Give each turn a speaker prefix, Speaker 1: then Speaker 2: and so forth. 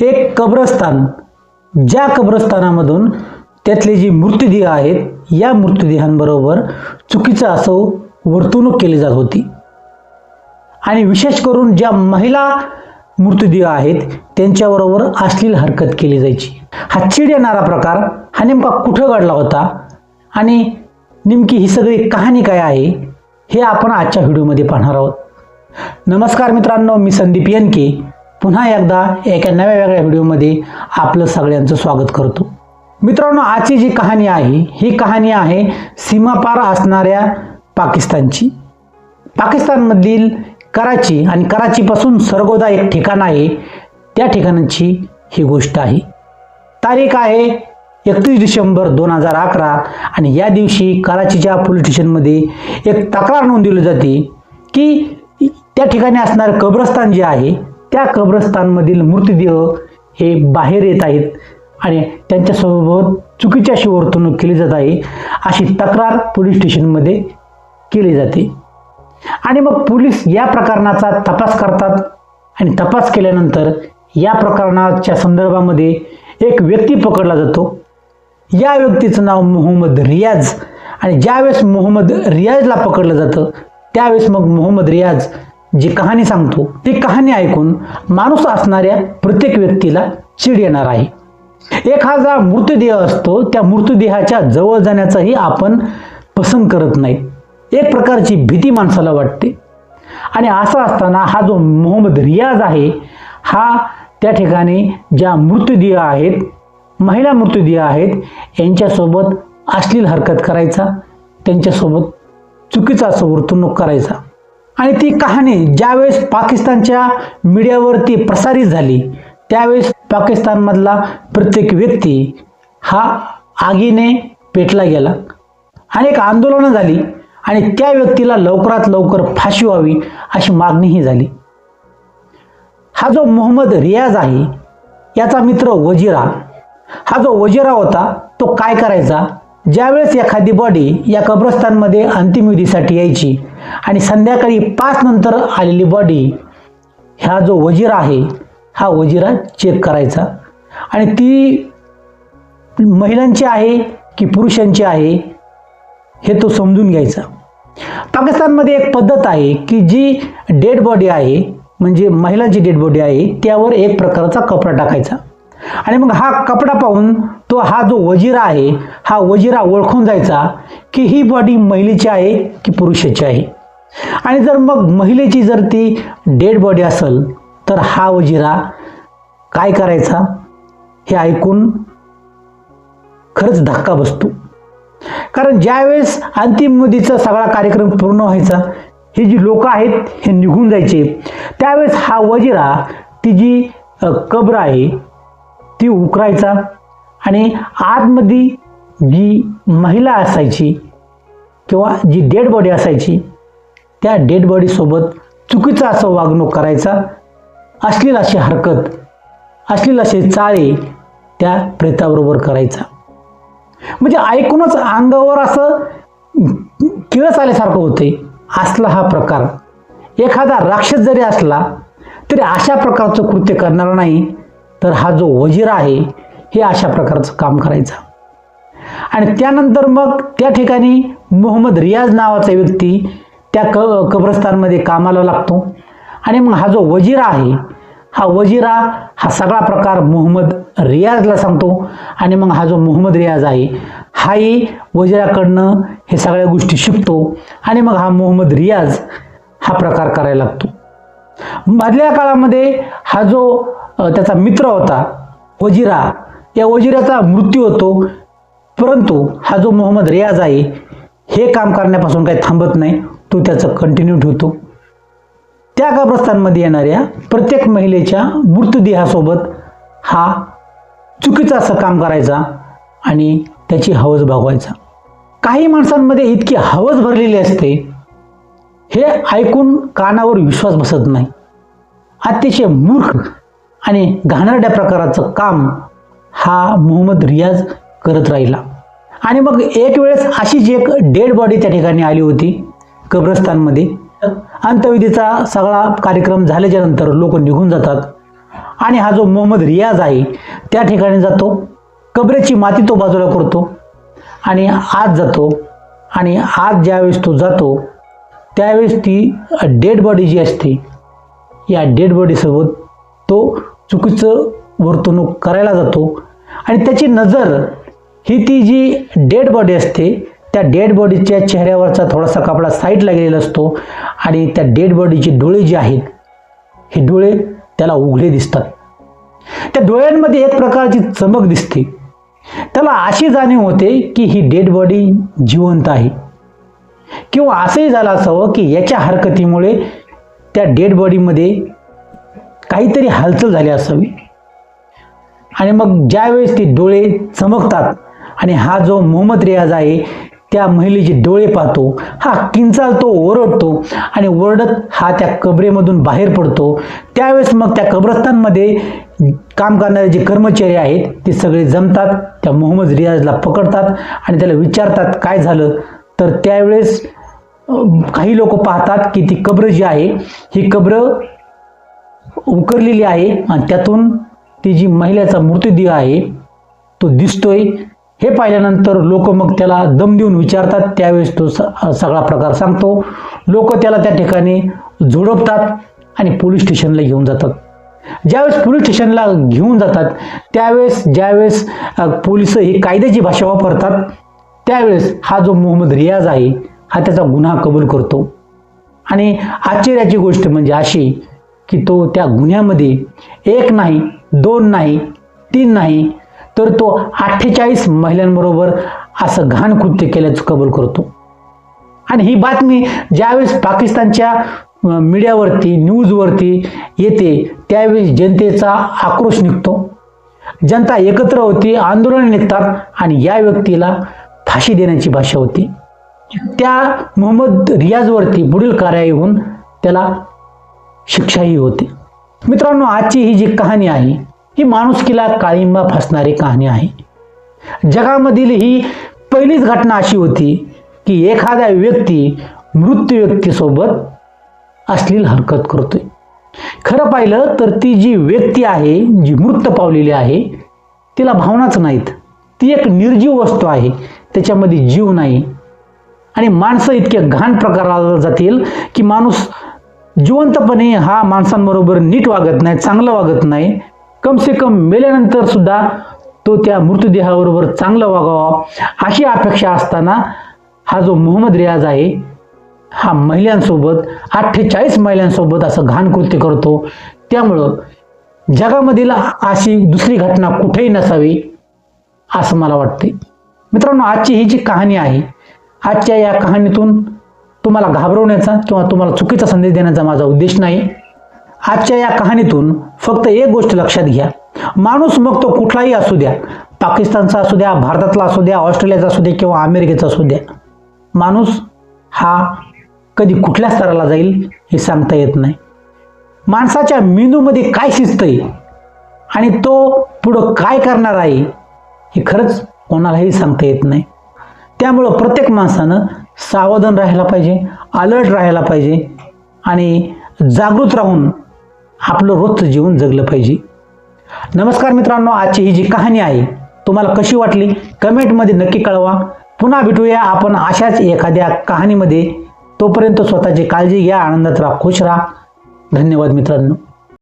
Speaker 1: एक कब्रस्तान. ज्या कब्रस्तानामधून त्यातले जी मृतदेह आहेत या मृतदेहांबरोबर चुकीचं असं वर्तणूक केली जात होती. आणि विशेष करून ज्या महिला मृतदेह आहेत त्यांच्याबरोबर अश्लील हरकत केली जायची. हा चिड येणारा प्रकार हा नेमका कुठं घडला होता? आणि नेमकी ही सगळी कहाणी काय आहे हे आपण आजच्या व्हिडिओमध्ये पाहणार आहोत. नमस्कार मित्रांनो मी संदीप येनके पुन्हा एकदा एका नव्या वेगळ्या व्हिडिओमध्ये आपलं सगळ्यांचं स्वागत करतो. मित्रांनो आजची जी कहाणी आहे ही कहाणी आहे सीमापार असणाऱ्या पाकिस्तानची. पाकिस्तानमधील कराची आणि कराचीपासून सरगोदा एक ठिकाण आहे त्या ठिकाणाची ही गोष्ट आहे. तारीख आहे एकतीस डिसेंबर दोन हजार अकरा आणि या दिवशी कराचीच्या पोलीस स्टेशनमध्ये एक तक्रार नोंदवली जाते की त्या ठिकाणी असणारं कब्रस्तान जे आहे त्या कब्रस्तानमधील मृतदेह हे बाहेर येत आहेत आणि त्यांच्यासोबत चुकीची अशी वर्तणूक केली जात आहे. अशी तक्रार पोलीस स्टेशनमध्ये केली जाते. आणि मग पोलीस या प्रकरणाचा तपास करतात आणि तपास केल्यानंतर या प्रकरणाच्या संदर्भामध्ये एक व्यक्ती पकडला जातो. या व्यक्तीचं नाव मोहम्मद रियाज आणि ज्यावेळेस मोहम्मद रियाजला पकडलं जातं त्यावेळेस मग मोहम्मद रियाज जी कहाणी सांगतो ती कहाणी ऐकून माणूस असणाऱ्या प्रत्येक व्यक्तीला चिड येणार आहे. एखादा मृतदेह असतो त्या मृतदेहाच्या जवळ जाण्याचाही आपण पसंत करत नाही. एक प्रकारची भीती माणसाला वाटते. आणि असं असताना हा जो मोहम्मद रियाज आहे हा त्या ठिकाणी ज्या मृतदेह आहेत महिला मृतदेह आहेत यांच्यासोबत अश्लील हरकत करायचा त्यांच्यासोबत चुकीचा असं वर्तणूक करायचा. आणि ती कहाणी ज्यावेळेस पाकिस्तानच्या मीडियावरती प्रसारित झाली त्यावेळेस पाकिस्तानमधला प्रत्येक व्यक्ती हा आगीने पेटला गेला. अनेक आंदोलनं झाली आणि त्या व्यक्तीला लवकरात लवकर फाशी व्हावी अशी मागणीही झाली. हा जो मोहम्मद रियाज आहे याचा मित्र वजिरा. हा जो वजिरा होता तो काय करायचा? ज्यावेळेस एखादी बॉडी या कब्रस्तानमध्ये अंतिमविधीसाठी यायची आणि संध्याकाळी पाच नंतर आलेली बॉडी हा जो वजीरा आहे हा वजिरा चेक करायचा. आणि ती महिलांची आहे की पुरुषांची आहे हे तो समजून घ्यायचा. पाकिस्तानमध्ये एक पद्धत आहे की जी डेड बॉडी आहे म्हणजे महिलांची डेड बॉडी आहे त्यावर एक प्रकारचा कपडा टाकायचा. आणि मग हा कपडा पाहून तो हा जो वजिरा आहे हा वजिरा ओळखून जायचा की ही बॉडी महिलेची आहे की पुरुषाची आहे? आणि जर मग महिलेची जर ती डेड बॉडी असेल तर हा वजिरा काय करायचा? हे ऐकून खरंच धक्का बसतो. कारण ज्यावेळेस अंतिम मुदीचा सगळा कार्यक्रम पूर्ण व्हायचा हे जी लोक आहेत हे निघून जायचे. त्यावेळेस हा वजिरा ती जी कब्र आहे ती उकरायचा. आणि आतमध्ये जी महिला असायची किंवा जी डेड बॉडी असायची त्या डेड बॉडीसोबत चुकीचं असं वागणूक करायचा. अश्लील अशी हरकत अश्लील असे चाळे त्या प्रेताबरोबर करायचा. म्हणजे ऐकूनच अंगावर असं किळस आल्यासारखं होते. असला हा प्रकार. एखादा राक्षस जरी असला तरी अशा प्रकारचं कृत्य करणार नाही. तर हा जो वजीर आहे हे अशा प्रकारचं काम करायचं. आणि त्यानंतर मग त्या ठिकाणी मोहम्मद रियाज नावाचा व्यक्ती त्या क कब्रस्तानमध्ये कामाला लागतो. आणि मग हा जो वजिरा आहे हा वजिरा हा सगळा प्रकार मोहम्मद रियाजला सांगतो. आणि मग हा जो मोहम्मद रियाज आहे हाही वजिराकडनं हे सगळ्या गोष्टी शिकतो. आणि मग हा मोहम्मद रियाज हा प्रकार करायला लागतो. मधल्या काळामध्ये हा जो त्याचा मित्र होता वजिरा या वजिराचा मृत्यू होतो. परंतु हा जो मोहम्मद रियाज आहे हे काम करण्यापासून काही थांबत नाही. तो त्याचं कंटिन्यू ठेवतो. त्या कब्रस्तानमध्ये येणाऱ्या प्रत्येक महिलेच्या मृतदेहासोबत हा चुकीचं असं काम करायचा आणि त्याची हवस भागवायचा. काही माणसांमध्ये इतकी हवस भरलेली असते हे ऐकून कानावर विश्वास बसत नाही. अतिशय मूर्ख आणि घाणेरड्या प्रकाराचं काम हा मोहम्मद रियाज करत राहिला. आणि मग एक वेळेस अशीच एक डेड बॉडी त्या ठिकाणी आली होती कब्रस्तानमध्ये. अंत्यविधीचा सगळा कार्यक्रम झाल्याच्यानंतर लोक निघून जातात. आणि हा जो मोहम्मद रियाज आहे त्या ठिकाणी जातो कबरेची माती तो बाजूला करतो. आणि आत जातो आणि आत ज्यावेळेस तो जातो त्यावेळेस ती डेड बॉडी जी असते या डेड बॉडीसोबत तो चुकीचं वर्तणूक करायला जातो. आणि त्याची नजर ही ती जी डेड बॉडी असते त्या डेड बॉडीच्या चेहऱ्यावरचा थोडासा कपडा साईडला गेलेला असतो आणि त्या डेड बॉडीचे डोळे जे आहेत हे डोळे त्याला उघडे दिसतात. त्या डोळ्यांमध्ये एक प्रकारची चमक दिसते. त्याला अशी जाणीव होते की ही डेड बॉडी जिवंत आहे. किंवा असंही झालं असावं की याच्या हरकतीमुळे त्या डेड बॉडीमध्ये काहीतरी हालचाल झाली असावी. आणि मग ज्यावेळेस ते डोळे चमकतात आणि हा जो मोहम्मद रियाज आहे त्या महिलेचे डोळे पाहतो हा किंचाळतो ओरडतो आणि ओरडत हा त्या कबरेमधून बाहेर पडतो. त्यावेळेस मग त्या कब्रस्तानमध्ये काम करणारे जे कर्मचारी आहेत ते सगळे जमतात त्या मोहम्मद रियाजला पकडतात आणि त्याला विचारतात काय झालं? तर त्यावेळेस काही लोक पाहतात की ती कब्र जी आहे ही कब्र उकरलेली आहे आणि त्यातून ती जी महिलेचा मृतदेह आहे तो दिसतोय. हे पाहिल्यानंतर लोक मग त्याला दम देऊन विचारतात. त्यावेळेस तो स सगळा प्रकार सांगतो. लोक त्याला त्या ठिकाणी झोडपतात आणि पोलीस स्टेशनला घेऊन जातात. ज्यावेळेस पोलीस स्टेशनला घेऊन जातात त्यावेळेस ज्यावेळेस पोलीस ही कायद्याची भाषा वापरतात त्यावेळेस हा जो मोहम्मद रियाज आहे हा त्याचा गुन्हा कबूल करतो. आणि आश्चर्याची गोष्ट म्हणजे अशी की तो त्या गुन्ह्यामध्ये एक नाही दोन नाही तीन नाही तर तो अठ्ठेचाळीस महिलांबरोबर असं घाण कृत्य केल्याचं कबूल करतो. आणि ही बातमी ज्यावेळेस पाकिस्तानच्या मीडियावरती न्यूजवरती येते त्यावेळेस जनतेचा आक्रोश निघतो. जनता एकत्र होती आंदोलन निघतात आणि या व्यक्तीला फाशी देण्याची भाषा होती. त्या मोहम्मद रियाजवरती पुढील कारवाई होऊन त्याला शिक्षाही होते. मित्रांनो आजची ही जी कहाणी आहे ही माणुसकीला काळिंबा फसणारी कहाणी आहे. जगामधील ही पहिलीच घटना अशी होती की एखादा व्यक्ती मृत व्यक्तीसोबत अश्लील हरकत करतोय. खरं पाहिलं तर ती जी व्यक्ती आहे जी मृत पावलेली आहे तिला भावनाच नाहीत. ती एक निर्जीव वस्तू आहे त्याच्यामध्ये जीव नाही. आणि माणसं इतक्या घाण प्रकाराला जातील की माणूस जिवंतपणे हा माणसांबरोबर नीट वागत नाही चांगलं वागत नाही. कम से कम मेल्यानंतर सुद्धा तो त्या मृतदेहाबरोबर चांगलं वागावा अशी अपेक्षा असताना हा जो मोहम्मद रियाज आहे हा महिलांसोबत अठ्ठेचाळीस महिलांसोबत असं घाणकृत्य करतो. त्यामुळं जगामधील अशी दुसरी घटना कुठेही नसावी असं मला वाटते मित्रांनो आजची ही जी कहाणी आहे आजच्या या कहाणीतून तुम्हाला घाबरवण्याचा किंवा तुम्हाला चुकीचा संदेश देण्याचा माझा उद्देश नाही. आजच्या या कहाणीतून फक्त एक गोष्ट लक्षात घ्या. माणूस मग तो कुठलाही असू द्या. पाकिस्तानचा असू द्या भारतातला असू द्या ऑस्ट्रेलियाचा असू द्या किंवा अमेरिकेचा असू द्या. माणूस हा कधी कुठल्या स्तराला जाईल हे सांगता येत नाही. माणसाच्या मेंदूमध्ये काय शिजतंय आणि तो पुढं काय करणार आहे हे खरंच कोणालाही सांगता येत नाही. त्यामुळं प्रत्येक माणसानं सावधान राहायला पाहिजे अलर्ट राहायला पाहिजे आणि जागृत राहून आपलं रोजचं जीवन जगलं पाहिजे. नमस्कार मित्रांनो आजची ही जी कहाणी आहे तुम्हाला कशी वाटली? कमेंटमध्ये नक्की कळवा. पुन्हा भेटूया आपण अशाच एखाद्या कहाणीमध्ये. तोपर्यंत स्वतःची काळजी घ्या आनंदात राहा खुश राहा. धन्यवाद मित्रांनो.